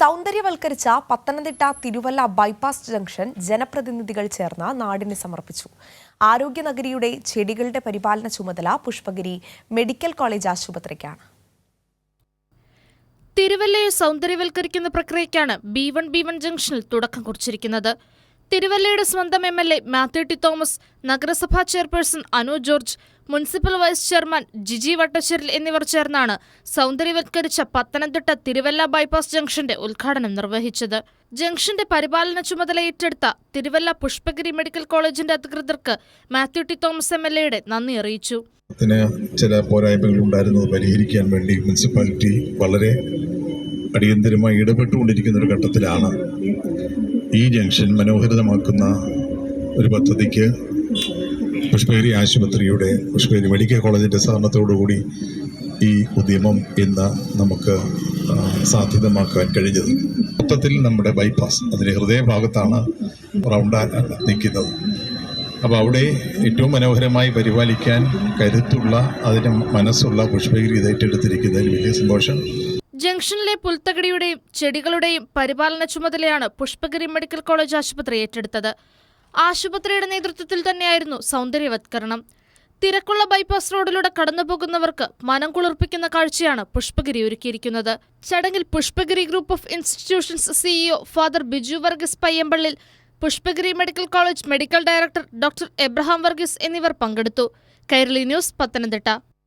സൗന്ദര്യവൽക്കരിച്ച Pathanamthitta Thiruvalla bypass junction ജനപ്രതിനിധികൾ ചേർന്ന് നാടിന് സമർപ്പിച്ചു. ആരോഗ്യനഗരിയുടെ ചെടികളുടെ പരിപാലന ചുമതല പുഷ്പഗിരി മെഡിക്കൽ കോളേജ് ആശുപത്രിക്കാണ്. തിരുവല്ലയെ സൗന്ദര്യവൽക്കരിക്കുന്ന പ്രക്രിയയ്ക്കാണ് ബി വൺ ബി വൺ ജംഗ്ഷനിൽ തുടക്കം കുറിച്ചിരിക്കുന്നത്. തിരുവല്ലയുടെ സ്വന്തം M L A Mathew T Thomas നഗരസഭാ chairperson Anu George municipal vice chairman Giji Vattasseril എന്നിവർ ചേർന്നാണ് സൗന്ദര്യവൽക്കരിച്ച പത്തനംതിട്ട തിരുവല്ല ബൈപ്പാസ് ജംഗ്ഷന്റെ ഉദ്ഘാടനം നിർവഹിച്ചത്. ജംഗ്ഷന്റെ പരിപാലന ചുമതല ഏറ്റെടുത്ത തിരുവല്ല പുഷ്പഗിരി മെഡിക്കൽ കോളേജിന്റെ അധികൃതർക്ക് Mathew T Thomas M L എയുടെ നന്ദി അറിയിച്ചു. ചില പോരായ്മകൾ ഉണ്ടായിരുന്നത് പരിഹരിക്കാൻ വേണ്ടി മുനിസിപ്പാലിറ്റി വളരെ അടിയന്തരമായി ഇടപെട്ടുകൊണ്ടിരിക്കുന്ന ഒരു ഘട്ടത്തിലാണ് ഈ ജംഗ്ഷൻ മനോഹരിതമാക്കുന്ന ഒരു പദ്ധതിക്ക് പുഷ്പേരി ആശുപത്രിയുടെ പുഷ്പേരി മെഡിക്കൽ കോളേജിന്റെ സഹകരണത്തോടുകൂടി ഈ ഉദ്യമം ഇന്ന് നമുക്ക് സാധ്യതമാക്കാൻ കഴിഞ്ഞത്. മൊത്തത്തിൽ നമ്മുടെ ബൈപ്പാസ് അതിന്റെ ഹൃദയഭാഗത്താണ് റൗണ്ട് നിൽക്കുന്നത്. അപ്പോൾ അവിടെ ഏറ്റവും മനോഹരമായി പരിപാലിക്കാൻ കരുത്തുള്ള അതിന് മനസ്സുള്ള പുഷ്പഗിരി ഇത് ഏറ്റെടുത്തിരിക്കുന്നതിൽ വലിയ സന്തോഷം. ജംഗ്ഷനിലെ പുൽത്തകടിയുടെയും ചെടികളുടെയും പരിപാലന ചുമതലയാണ് പുഷ്പഗിരി മെഡിക്കൽ കോളേജ് ആശുപത്രി ഏറ്റെടുത്തത്. ആശുപത്രിയുടെ നേതൃത്വത്തിൽ തന്നെയായിരുന്നു സൗന്ദര്യവത്കരണം. തിരക്കുള്ള ബൈപ്പാസ് റോഡിലൂടെ കടന്നുപോകുന്നവർക്ക് മനം കുളിർപ്പിക്കുന്ന കാഴ്ചയാണ് പുഷ്പഗിരി ഒരുക്കിയിരിക്കുന്നത്. ചടങ്ങിൽ Pushpagiri group of institutions CEO father Biju Varghese Payyampallil Pushpagiri medical college medical director doctor Abraham Varghese എന്നിവർ പങ്കെടുത്തു. കൈരളി ന്യൂസ് പത്തനംതിട്ട.